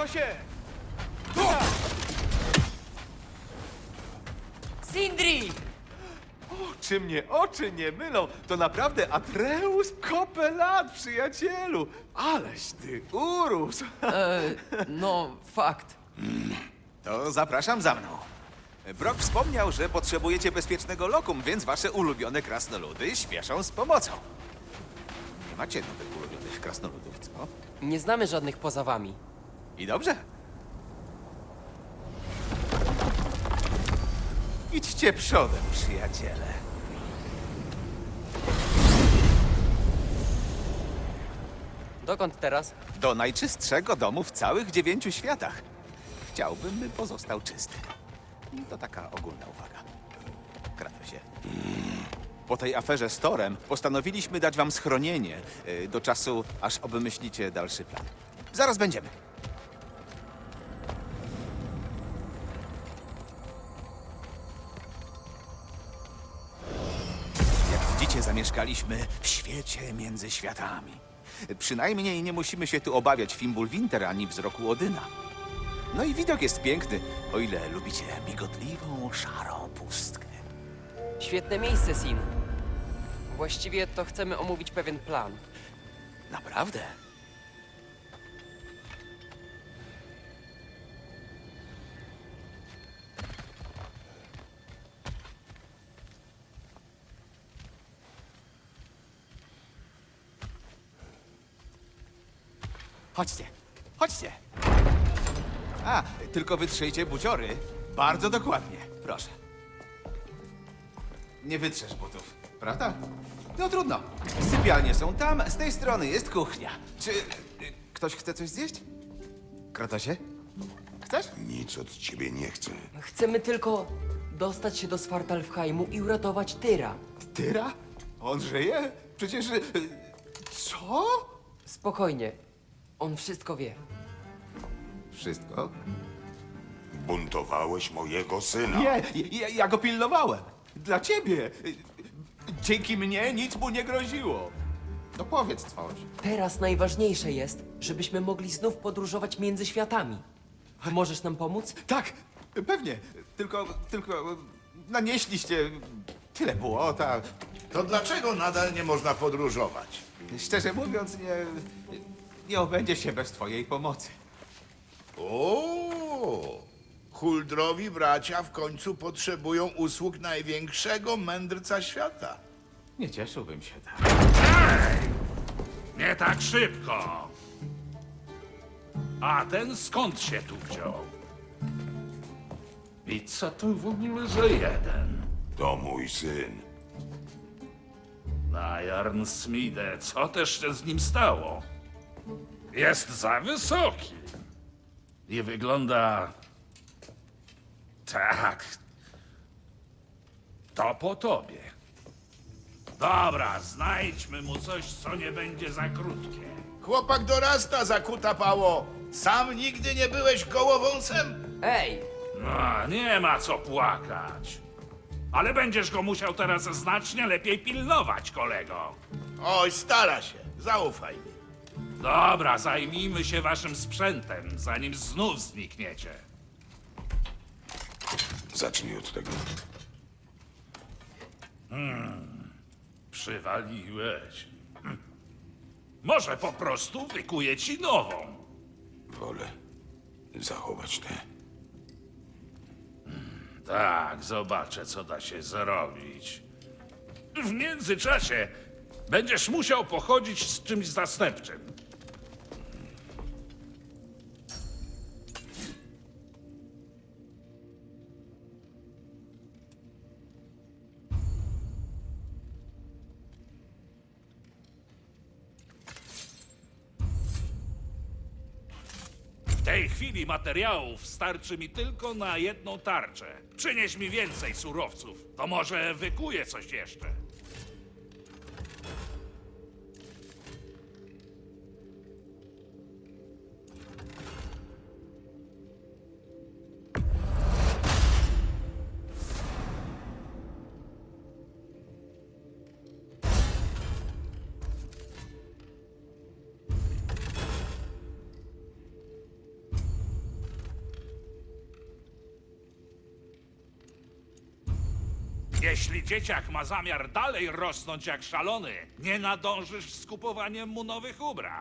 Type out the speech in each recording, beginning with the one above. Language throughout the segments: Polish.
Kratosie! Sindri! Czy mnie oczy nie mylą? To naprawdę Atreus Kopelat, przyjacielu! Aleś ty urósł! E, no, fakt. To zapraszam za mną. Brock wspomniał, że potrzebujecie bezpiecznego lokum, więc wasze ulubione krasnoludy śpieszą z pomocą. Nie macie nowych ulubionych krasnoludów, co? Nie znamy żadnych poza wami. I dobrze. Idźcie przodem, przyjaciele. Dokąd teraz? Do najczystszego domu w całych dziewięciu światach. Chciałbym, by pozostał czysty. To taka ogólna uwaga. Kratosie. Po tej aferze z Torem postanowiliśmy dać wam schronienie y, do czasu, aż obmyślicie dalszy plan. Zaraz będziemy. Widzicie, zamieszkaliśmy w świecie między światami. Przynajmniej nie musimy się tu obawiać Fimbulwinter ani wzroku Odyna. No i widok jest piękny, o ile lubicie migotliwą, szarą pustkę. Świetne miejsce, Sin. Właściwie to chcemy omówić pewien plan. Naprawdę? Chodźcie, chodźcie. A, tylko wytrzyjcie buciory. Bardzo dokładnie, proszę. Nie wytrzesz butów, prawda? No trudno. Sypialnie są tam, z tej strony jest kuchnia. Czy y, ktoś chce coś zjeść? Kratosie? Chcesz? Nic od ciebie nie chcę. Chcemy tylko dostać się do Svartalfheimu i uratować Tyra. Tyra? On żyje? Przecież... y, Co? Spokojnie. On wszystko wie. Wszystko? Buntowałeś mojego syna. Nie, ja, ja go pilnowałem. Dla ciebie. Dzięki mnie nic mu nie groziło. No powiedz coś. Teraz najważniejsze jest, żebyśmy mogli znów podróżować między światami. Możesz nam pomóc? Tak, pewnie. Tylko, tylko nanieśliście tyle błota. To dlaczego nadal nie można podróżować? Szczerze mówiąc, nie, nie obędzie się bez twojej pomocy. O, Huldrowi bracia w końcu potrzebują usług największego mędrca świata. Nie cieszyłbym się tak. Nie tak szybko. A ten skąd się tu wziął? I co tu w ogóle za jeden? To mój syn. Na Jarn Smide, co też się z nim stało? Jest za wysoki. I wygląda... Tak. To po tobie. Dobra, znajdźmy mu coś, co nie będzie za krótkie. Chłopak dorasta, zakuta pało. Sam nigdy nie byłeś gołowąsem? Ej! No, nie ma co płakać. Ale będziesz go musiał teraz znacznie lepiej pilnować, kolego. Oj, stara się. Zaufaj mi. Dobra, zajmijmy się waszym sprzętem, zanim znów znikniecie. Zacznij od tego. Przywaliłeś. Hm. Może po prostu wykuję ci nową. Wolę zachować tę. Tak, zobaczę, co da się zrobić. W międzyczasie będziesz musiał pochodzić z czymś zastępczym. Tej chwili materiałów starczy mi tylko na jedną tarczę. Przynieś mi więcej surowców, to może wykuję coś jeszcze. Jeśli dzieciak ma zamiar dalej rosnąć jak szalony, nie nadążysz z kupowaniem mu nowych ubrań.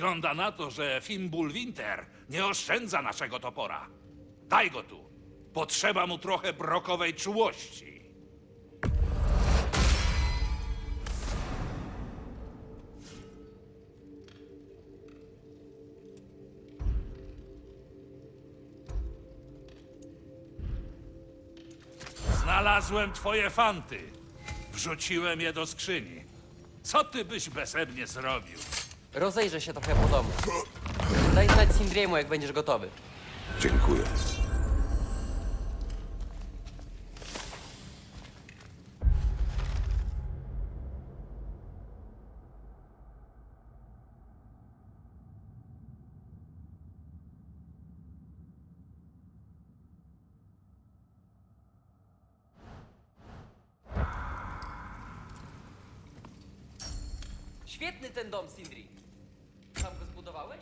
Wygląda na to, że Fimbul Winter nie oszczędza naszego topora. Daj go tu. Potrzeba mu trochę brokowej czułości. Znalazłem twoje fanty. Wrzuciłem je do skrzyni. Co ty byś beze mnie zrobił? Rozejrzę się trochę po domu. Daj znać Sindriemu, jak będziesz gotowy. Dziękuję. Świetny ten dom, Sindri. Sam go zbudowałeś?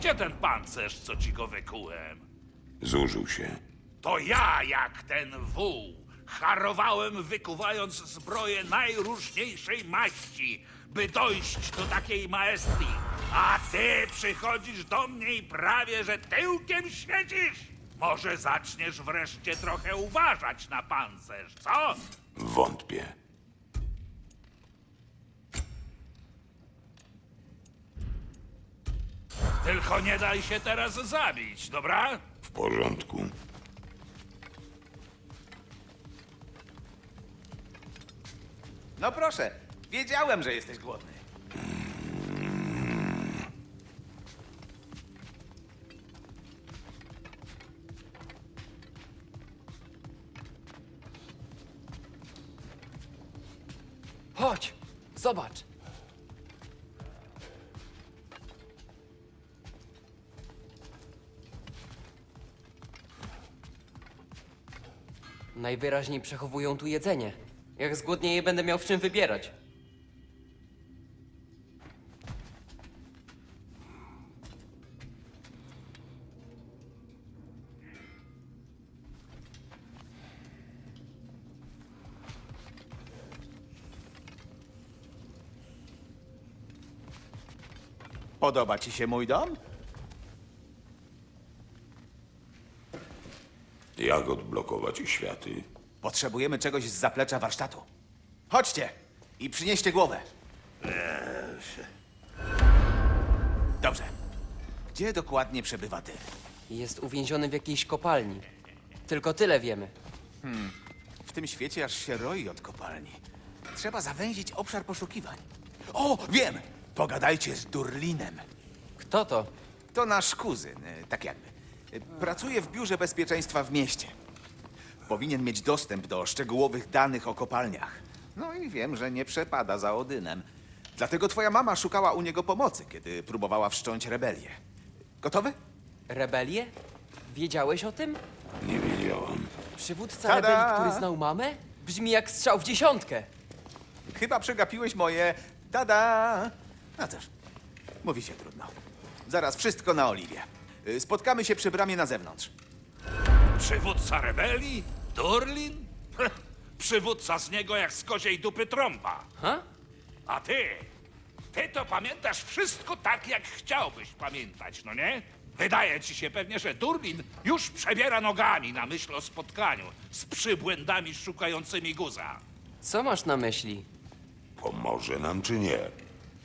Gdzie ten pancerz, co ci go wykułem? Zużył się. To ja, jak ten wół, harowałem wykuwając zbroję najróżniejszej maści, by dojść do takiej maestrii. A ty przychodzisz do mnie i prawie, że tyłkiem świecisz? Może zaczniesz wreszcie trochę uważać na pancerz, co? Wątpię. Tylko nie daj się teraz zabić, dobra? W porządku. No proszę, wiedziałem, że jesteś głodny. Chodź, zobacz. Najwyraźniej przechowują tu jedzenie. Jak zgłodnieję, będę miał w czym wybierać. Podoba ci się mój dom? Jak odblokować światy? Potrzebujemy czegoś z zaplecza warsztatu. Chodźcie i przynieście głowę. Dobrze. Gdzie dokładnie przebywa ty? Jest uwięziony w jakiejś kopalni. Tylko tyle wiemy. W tym świecie aż się roi od kopalni. Trzeba zawęzić obszar poszukiwań. O, wiem! Pogadajcie z Durlinem. Kto to? To nasz kuzyn, e, tak jakby. E, Pracuje w biurze bezpieczeństwa w mieście. Powinien mieć dostęp do szczegółowych danych o kopalniach. No i wiem, że nie przepada za Odynem. Dlatego twoja mama szukała u niego pomocy, kiedy próbowała wszcząć rebelię. Gotowy? Rebelię? Wiedziałeś o tym? Nie wiedziałam. Przywódca Tada! rebelii, który znał mamę? Brzmi jak strzał w dziesiątkę. Chyba przegapiłeś moje tada. No cóż, mówi się trudno. Zaraz wszystko na Oliwie. Y, Spotkamy się przy bramie na zewnątrz. Przywódca rebelii? Durlin? Heh, Przywódca z niego jak z koziej dupy trąba. Ha? A ty? Ty to pamiętasz wszystko tak, jak chciałbyś pamiętać, no nie? Wydaje ci się pewnie, że Durlin już przebiera nogami na myśl o spotkaniu z przybłędami szukającymi guza. Co masz na myśli? Pomoże nam czy nie?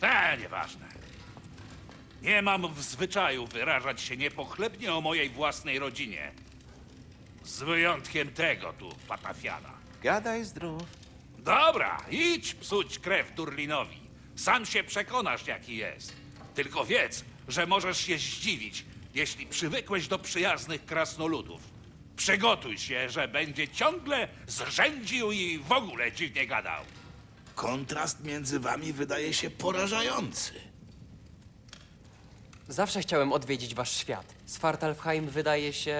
Te, nieważne. Nie mam w zwyczaju wyrażać się niepochlebnie o mojej własnej rodzinie. Z wyjątkiem tego tu, Patafiana. Gadaj zdrów. Dobra, idź psuć krew Durlinowi. Sam się przekonasz, jaki jest. Tylko wiedz, że możesz się zdziwić, jeśli przywykłeś do przyjaznych krasnoludów. Przygotuj się, że będzie ciągle zrzędził i w ogóle dziwnie gadał. Kontrast między wami wydaje się porażający. Zawsze chciałem odwiedzić wasz świat. Svartalfheim wydaje się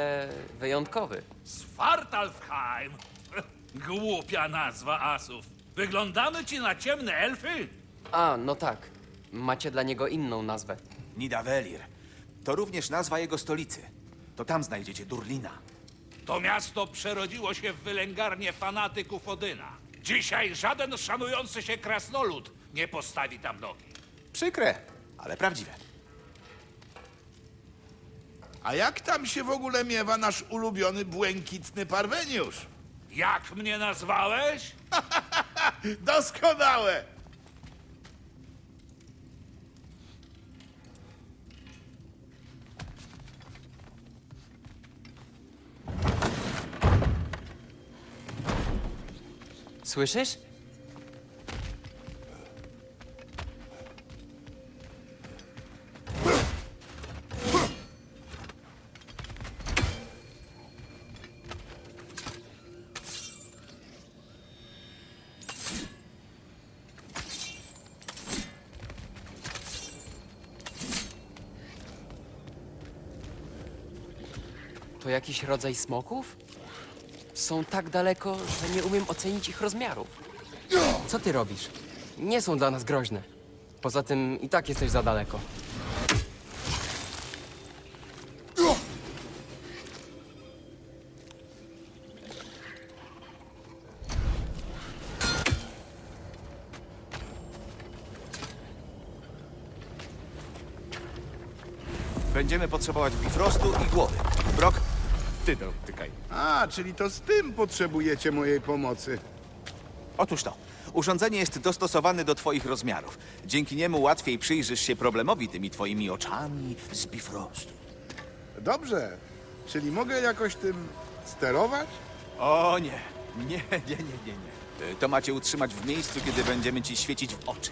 wyjątkowy. Svartalfheim? Głupia nazwa asów. Wyglądamy ci na ciemne elfy? A, no tak. Macie dla niego inną nazwę. Nidavellir. To również nazwa jego stolicy. To tam znajdziecie Durlina. To miasto przerodziło się w wylęgarnię fanatyków Odyna. Dzisiaj żaden szanujący się krasnolud nie postawi tam nogi. Przykre, ale prawdziwe. A jak tam się w ogóle miewa nasz ulubiony błękitny parweniusz? Jak mnie nazwałeś? Doskonałe! Słyszysz? To jakiś rodzaj smoków? Są tak daleko, że nie umiem ocenić ich rozmiarów. Co ty robisz? Nie są dla nas groźne. Poza tym i tak jesteś za daleko. Będziemy potrzebować bifrostu i głowy. Brok, ty dotykaj. A, czyli to z tym potrzebujecie mojej pomocy. Otóż to. Urządzenie jest dostosowane do twoich rozmiarów. Dzięki niemu łatwiej przyjrzysz się problemowi tymi twoimi oczami z bifrostu. Dobrze, czyli mogę jakoś tym sterować? O nie, nie, nie, nie, nie, nie. Y, To macie utrzymać w miejscu, kiedy będziemy ci świecić w oczy.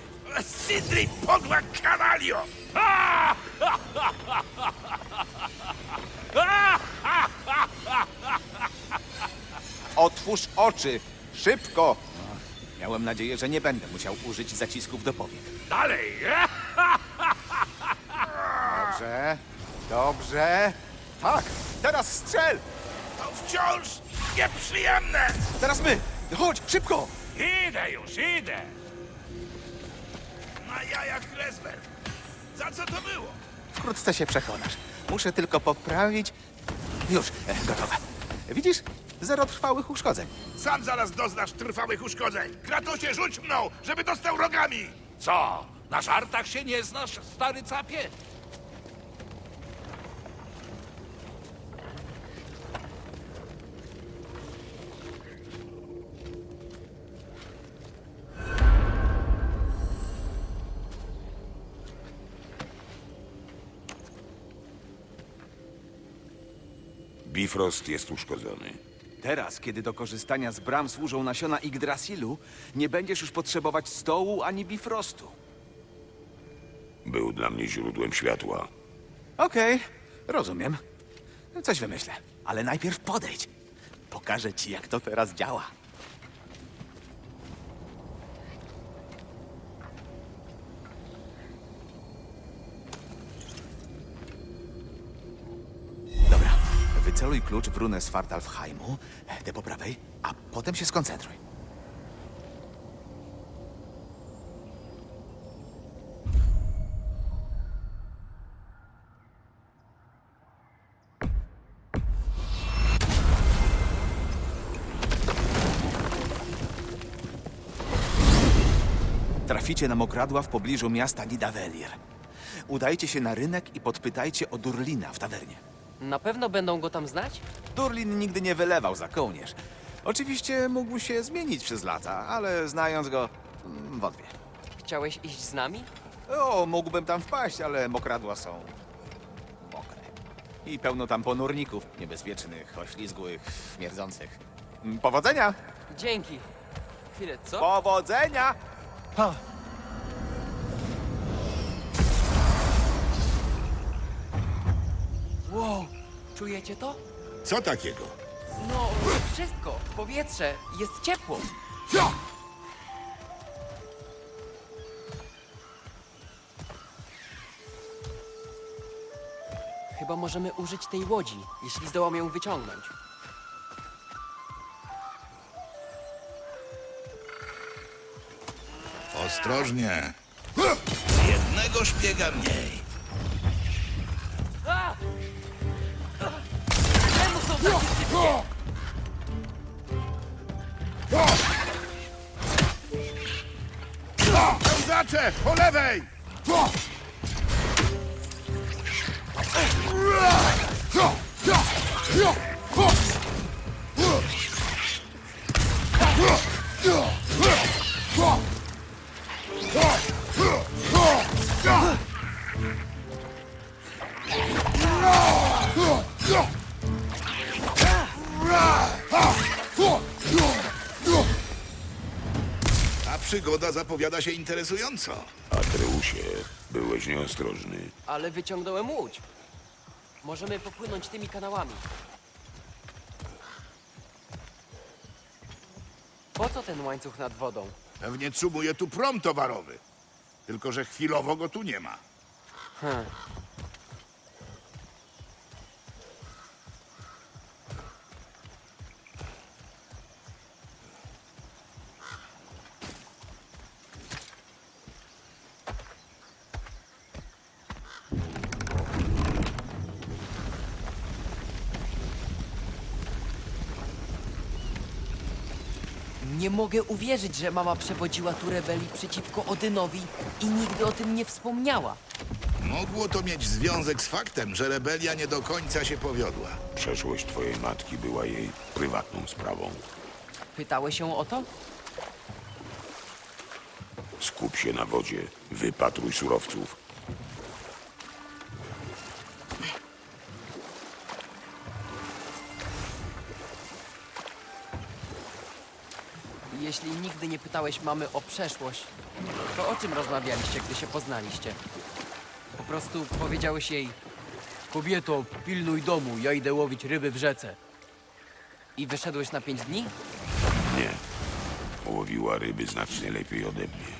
Sidri, podła kanalio! Otwórz oczy! Szybko! Miałem nadzieję, że nie będę musiał użyć zacisków do powiek. Dalej! Dobrze, dobrze. Tak, teraz strzel! To wciąż nieprzyjemne! Teraz my! Chodź, szybko! Idę już, idę! Na jajach Kresber. Za co to było? Wkrótce się przekonasz. Muszę tylko poprawić. Już, e, gotowe. Widzisz? Zero trwałych uszkodzeń. Sam zaraz doznasz trwałych uszkodzeń. Kratosie, rzuć mną, żeby dostał rogami! Co? Na żartach się nie znasz, stary capie? Bifrost jest uszkodzony. Teraz, kiedy do korzystania z bram służą nasiona Yggdrasilu, nie będziesz już potrzebować stołu ani bifrostu. Był dla mnie źródłem światła. Okej, rozumiem. Coś wymyślę, ale najpierw podejdź. Pokażę ci, jak to teraz działa. Dobra, klucz w runę Svartalfheimu, tę po prawej, a potem się skoncentruj. Traficie na mokradła w pobliżu miasta Nidavellir. Udajcie się na rynek i podpytajcie o Durlina w tawernie. Na pewno będą go tam znać? Durlin nigdy nie wylewał za kołnierz. Oczywiście mógł się zmienić przez lata, ale znając go, mm, wątpię. Chciałeś iść z nami? O, mógłbym tam wpaść, ale mokradła są mokre. I pełno tam ponurników, niebezpiecznych, oślizgłych, śmierdzących. Mm, Powodzenia! Dzięki. Chwilę, co? Powodzenia! Ha. Czujecie to? Co takiego? No, wszystko. Powietrze. Jest ciepło. Chyba możemy użyć tej łodzi, jeśli zdołam ją wyciągnąć. Ostrożnie. Jednego szpiega mniej. Pełzacze, po lewej! Ta przygoda zapowiada się interesująco. Atreusie, byłeś nieostrożny. Ale wyciągnąłem łódź. Możemy popłynąć tymi kanałami. Po co ten łańcuch nad wodą? Pewnie cumuje tu prom towarowy. Tylko, że chwilowo go tu nie ma. Hmm. Nie mogę uwierzyć, że mama przewodziła tu rebelii przeciwko Odynowi i nigdy o tym nie wspomniała. Mogło to mieć związek z faktem, że rebelia nie do końca się powiodła. Przeszłość twojej matki była jej prywatną sprawą. Pytałeś ją o to? Skup się na wodzie, wypatruj surowców. Jeśli nigdy nie pytałeś mamy o przeszłość, to o czym rozmawialiście, gdy się poznaliście? Po prostu powiedziałeś jej: Kobieto, pilnuj domu, ja idę łowić ryby w rzece. I wyszedłeś na pięć dni? Nie. Łowiła ryby znacznie lepiej ode mnie.